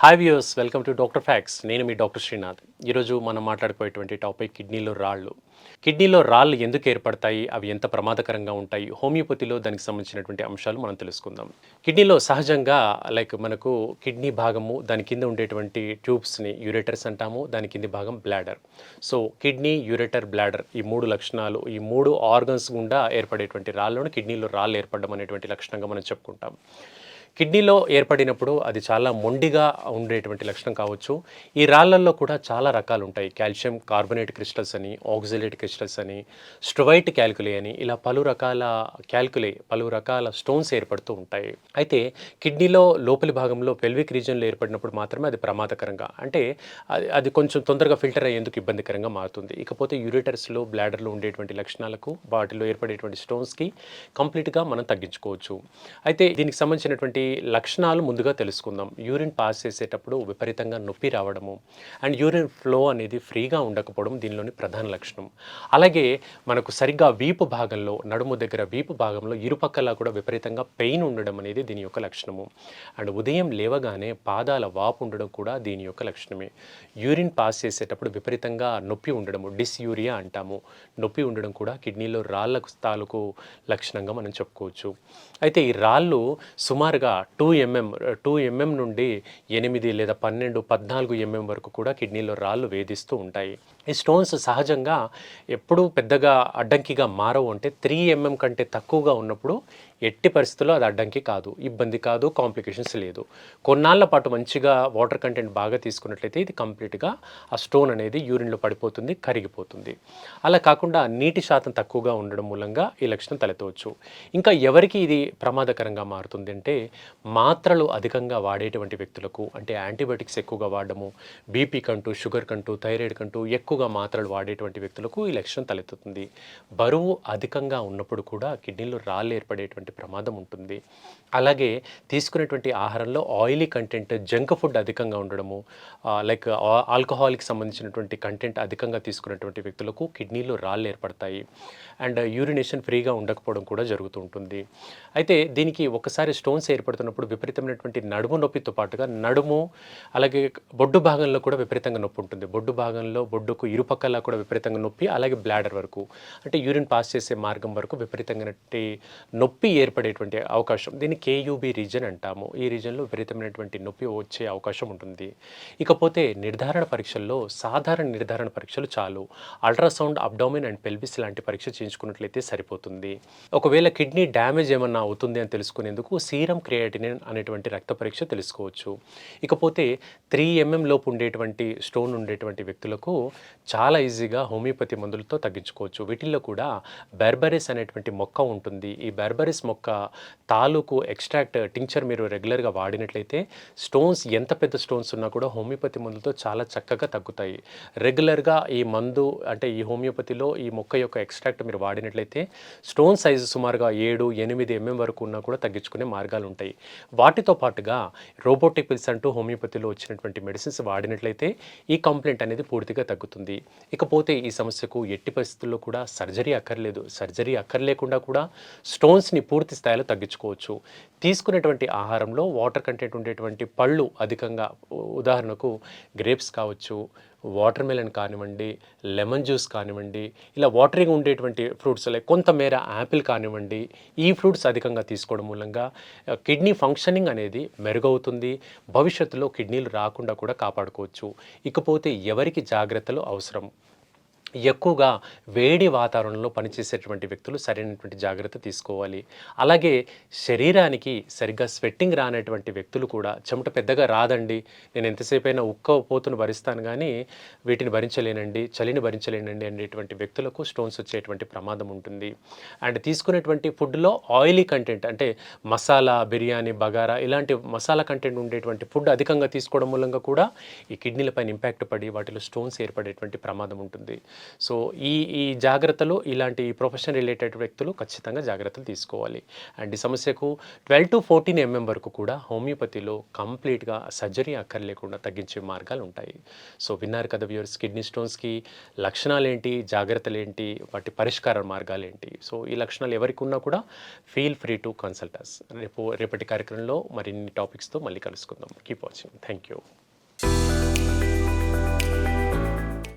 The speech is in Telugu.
Hi views welcome to doctor facts నేను మీ డాక్టర్ శ్రీనాథ్ ఈరోజు మనం మాట్లాడుకోయేటువంటి టాపిక్ కిడ్నీలో రాళ్ళు. కిడ్నీలో రాళ్ళు ఎందుకు ఏర్పడతాయి? అవి ఎంత ప్రమాదకరంగా ఉంటాయి? హోమియోపతిలో దానికి సంబంధించినటువంటి అంశాలు మనం తెలుసుకుందాం. కిడ్నీలో సహజంగా లైక్ మనకు కిడ్నీ భాగము దాని కింద ఉండేటువంటి ట్యూబ్స్ని యూరేటర్స్ అంటాము దాని కింది భాగం bladder so kidney ureter bladder ఈ మూడు లక్షణాలు ఈ మూడు ఆర్గన్స్ గుండా ఏర్పడేటువంటి రాళ్ళను కిడ్నీలో రాళ్ళు ఏర్పడడం అనేటువంటి లక్షణంగా మనం చెప్పుకుంటాం. కిడ్నీలో ఏర్పడినప్పుడు అది చాలా మొండిగా ఉండేటువంటి లక్షణం కావచ్చు. ఈ రాళ్ళల్లో కూడా చాలా రకాలు ఉంటాయి కాల్షియం కార్బోనేట్ క్రిస్టల్స్ అని ఆక్సిలేట్ క్రిస్టల్స్ అని స్ట్రోవైట్ క్యాల్కులే అని ఇలా పలు రకాల క్యాల్కులే పలు రకాల స్టోన్స్ ఏర్పడుతూ ఉంటాయి. అయితే కిడ్నీలో లోపలి భాగంలో పెల్విక్ రీజన్లో ఏర్పడినప్పుడు మాత్రమే అది ప్రమాదకరంగా అంటే అది అది కొంచెం తొందరగా ఫిల్టర్ అయ్యేందుకు ఇబ్బందికరంగా మారుతుంది. ఇకపోతే యూరిటర్స్లో బ్లాడర్లో ఉండేటువంటి లక్షణాలకు వాటిలో ఏర్పడేటువంటి స్టోన్స్కి కంప్లీట్గా మనం తగ్గించుకోవచ్చు. అయితే దీనికి సంబంధించినటువంటి లక్షణాలు ముందుగా తెలుసుకుందాం. యూరిన్ పాస్ చేసేటప్పుడు విపరీతంగా నొప్పి రావడము అండ్ యూరిన్ ఫ్లో అనేది ఫ్రీగా ఉండకపోవడం దీనిలోని ప్రధాన లక్షణం. అలాగే మనకు సరిగ్గా వీపు భాగంలో నడుము దగ్గర వీపు భాగంలో ఇరుపక్కలా కూడా విపరీతంగా పెయిన్ ఉండడం అనేది దీని యొక్క లక్షణము. అండ్ ఉదయం లేవగానే పాదాల వాపు ఉండడం కూడా దీని యొక్క లక్షణమే. యూరిన్ పాస్ చేసేటప్పుడు విపరీతంగా నొప్పి ఉండడము డిస్యూరియా అంటాము. నొప్పి ఉండడం కూడా కిడ్నీలో రాళ్ళకు తాలూకు లక్షణంగా మనం చెప్పుకోవచ్చు. అయితే ఈ రాళ్ళు సుమారుగా టూ ఎంఎం టూ ఎంఎం నుండి ఎనిమిది లేదా పన్నెండు పద్నాలుగు ఎంఎం వరకు కూడా కిడ్నీలో రాళ్ళు వేధిస్తూ ఉంటాయి. ఈ స్టోన్స్ సహజంగా ఎప్పుడూ పెద్దగా అడ్డంకిగా మారవు అంటే త్రీ ఎంఎం కంటే తక్కువగా ఉన్నప్పుడు ఎట్టి పరిస్థితుల్లో అది అడ్డంకి కాదు ఇబ్బంది కాదు కాంప్లికేషన్స్ లేదు. కొన్నాళ్ళ పాటు మంచిగా వాటర్ కంటెంట్ బాగా తీసుకున్నట్లయితే ఇది కంప్లీట్గా ఆ స్టోన్ అనేది యూరిన్లో పడిపోతుంది కరిగిపోతుంది. అలా కాకుండా నీటి శాతం తక్కువగా ఉండడం మూలంగా ఈ లక్షణం తలెత్తవచ్చు. ఇంకా ఎవరికి ఇది ప్రమాదకరంగా మారుతుంది అంటే మాత్రలు అధికంగా వాడేటువంటి వ్యక్తులకు అంటే యాంటీబయాటిక్స్ ఎక్కువగా వాడడము బీపీ కంటూ షుగర్ కంటూ థైరాయిడ్ కంటూ ఎక్కువగా మాత్రలు వాడేటువంటి వ్యక్తులకు ఈ లక్షణం తలెత్తుతుంది. బరువు అధికంగా ఉన్నప్పుడు కూడా కిడ్నీలో రాళ్ళు ఏర్పడేటువంటి ప్రమాదం ఉంటుంది. అలాగే తీసుకునేటువంటి ఆహారంలో ఆయిలీ కంటెంట్ జంక్ ఫుడ్ అధికంగా ఉండడము లైక్ ఆల్కహాల్కి సంబంధించినటువంటి కంటెంట్ అధికంగా తీసుకున్నటువంటి వ్యక్తులకు కిడ్నీలో రాళ్ళు ఏర్పడతాయి. అండ్ యూరినేషన్ ఫ్రీగా ఉండకపోవడం కూడా జరుగుతూ ఉంటుంది. అయితే దీనికి ఒకసారి స్టోన్స్ పడుతున్నప్పుడు విపరీతమైనటువంటి నడుము నొప్పితో పాటుగా నడుము అలాగే బొడ్డు భాగంలో కూడా విపరీతంగా నొప్పి ఉంటుంది. బొడ్డు భాగంలో బొడ్డుకు ఇరుపక్కలా కూడా విపరీతంగా నొప్పి అలాగే బ్లాడర్ వరకు. అంటే యూరిన్ పాస్ చేసే మార్గం వరకు విపరీతమైనటువంటి నొప్పి ఏర్పడేటువంటి అవకాశం. దీన్ని కేయూబీ రీజన్ అంటాము. ఈ రీజన్లో విపరీతమైనటువంటి నొప్పి వచ్చే అవకాశం ఉంటుంది. ఇకపోతే నిర్ధారణ పరీక్షల్లో సాధారణ నిర్ధారణ పరీక్షలు చాలు. అల్ట్రాసౌండ్ అబ్డామిన్ అండ్ పెల్విస్ లాంటి పరీక్ష చేయించుకున్నట్లయితే సరిపోతుంది. ఒకవేళ కిడ్నీ డ్యామేజ్ ఏమన్నా అవుతుంది అని తెలుసుకునేందుకు సీరం క్రియాటినిన్ అనేటువంటి రక్త పరీక్ష తెలుసుకోవచ్చు ఇకపోతే త్రీ ఎంఎం లోపు ఉండేటువంటి స్టోన్ ఉండేటువంటి వ్యక్తులకు చాలా ఈజీగా హోమియోపతి మందులతో తగ్గించుకోవచ్చు వీటిల్లో కూడా బెర్బరిస్ అనేటువంటి మొక్క ఉంటుంది ఈ బెర్బరిస్ మొక్క తాలూకు ఎక్స్ట్రాక్ట్ టింక్చర్ మీరు రెగ్యులర్గా వాడినట్లయితే స్టోన్స్ ఎంత పెద్ద స్టోన్స్ ఉన్నా కూడా హోమియోపతి మందులతో చాలా చక్కగా తగ్గుతాయి రెగ్యులర్గా ఈ మందు అంటే ఈ హోమియోపతిలో ఈ మొక్క యొక్క ఎక్స్ట్రాక్ట్ మీరు వాడినట్లయితే స్టోన్ సైజు సుమారుగా ఏడు ఎనిమిది ఎంఎం వరకు ఉన్నా కూడా తగ్గించుకునే మార్గాలు ఉంటాయి వాటితో పాటుగా రోబోటిక్ పిల్స్ అంటూ హోమియోపతిలో వచ్చినటువంటి మెడిసిన్స్ వాడినట్లయితే ఈ కంప్లైంట్ అనేది పూర్తిగా తగ్గుతుంది. ఇకపోతే ఈ సమస్యకు ఎట్టి పరిస్థితుల్లో కూడా సర్జరీ అక్కర్లేదు. సర్జరీ అక్కర్లేకుండా కూడా స్టోన్స్ని పూర్తి స్థాయిలో తగ్గించుకోవచ్చు. తీసుకునేటువంటి ఆహారంలో వాటర్ కంటెంట్ ఉండేటువంటి పళ్ళు అధికంగా ఉదాహరణకు గ్రేప్స్ కావచ్చు వాటర్ మెలన్ కానివ్వండి లెమన్ జ్యూస్ కానివ్వండి ఇలా వాటరింగ్ ఉండేటువంటి ఫ్రూట్స్ లైక్ కొంతమేర యాపిల్ కానివ్వండి ఈ ఫ్రూట్స్ అధికంగా తీసుకోవడం మూలంగా కిడ్నీ ఫంక్షనింగ్ అనేది మెరుగవుతుంది. భవిష్యత్తులో కిడ్నీలు రాకుండా కూడా కాపాడుకోవచ్చు. ఇకపోతే ఎవరికి జాగ్రత్తలు అవసరం? ఎక్కువగా వేడి వాతావరణంలో పనిచేసేటువంటి వ్యక్తులు సరైనటువంటి జాగ్రత్త తీసుకోవాలి. అలాగే శరీరానికి సరిగ్గా స్వెట్టింగ్ రానటువంటి వ్యక్తులు కూడా చెమట పెద్దగా రాదండి. నేను ఎంతసేపు అయినా ఉక్క పోతును భరిస్తాను కానీ వీటిని భరించలేనండి చలిని భరించలేనండి అనేటువంటి వ్యక్తులకు స్టోన్స్ వచ్చేటువంటి ప్రమాదం ఉంటుంది. అండ్ తీసుకునేటువంటి ఫుడ్లో ఆయిలీ కంటెంట్ అంటే మసాలా బిర్యానీ బగారా ఇలాంటి మసాలా కంటెంట్ ఉండేటువంటి ఫుడ్ అధికంగా తీసుకోవడం మూలంగా కూడా ఈ కిడ్నీలపైన ఇంపాక్ట్ పడి వాటిలో స్టోన్స్ ఏర్పడేటువంటి ప్రమాదం ఉంటుంది. సో ఈ ఈ జాగ్రత్తలు ఇలాంటి ప్రొఫెషన్ రిలేటెడ్ వ్యక్తులు ఖచ్చితంగా జాగ్రత్తలు తీసుకోవాలి. అండ్ ఈ సమస్యకు ట్వెల్వ్ టు ఫోర్టీన్ ఎంఎం వరకు కూడా హోమియోపతిలో కంప్లీట్గా సర్జరీ అక్కర్లేకుండా తగ్గించే మార్గాలు ఉంటాయి. సో విన్నారు కదా వ్యూర్స్ కిడ్నీ స్టోన్స్కి లక్షణాలు ఏంటి జాగ్రత్తలు ఏంటి వాటి పరిష్కార మార్గాలు ఏంటి సో ఈ లక్షణాలు ఎవరికి ఉన్నా కూడా ఫీల్ ఫ్రీ టు కన్సల్టర్స్ రేపు రేపటి కార్యక్రమంలో మరిన్ని టాపిక్స్తో మళ్ళీ కలుసుకుందాం. Keep watching thank you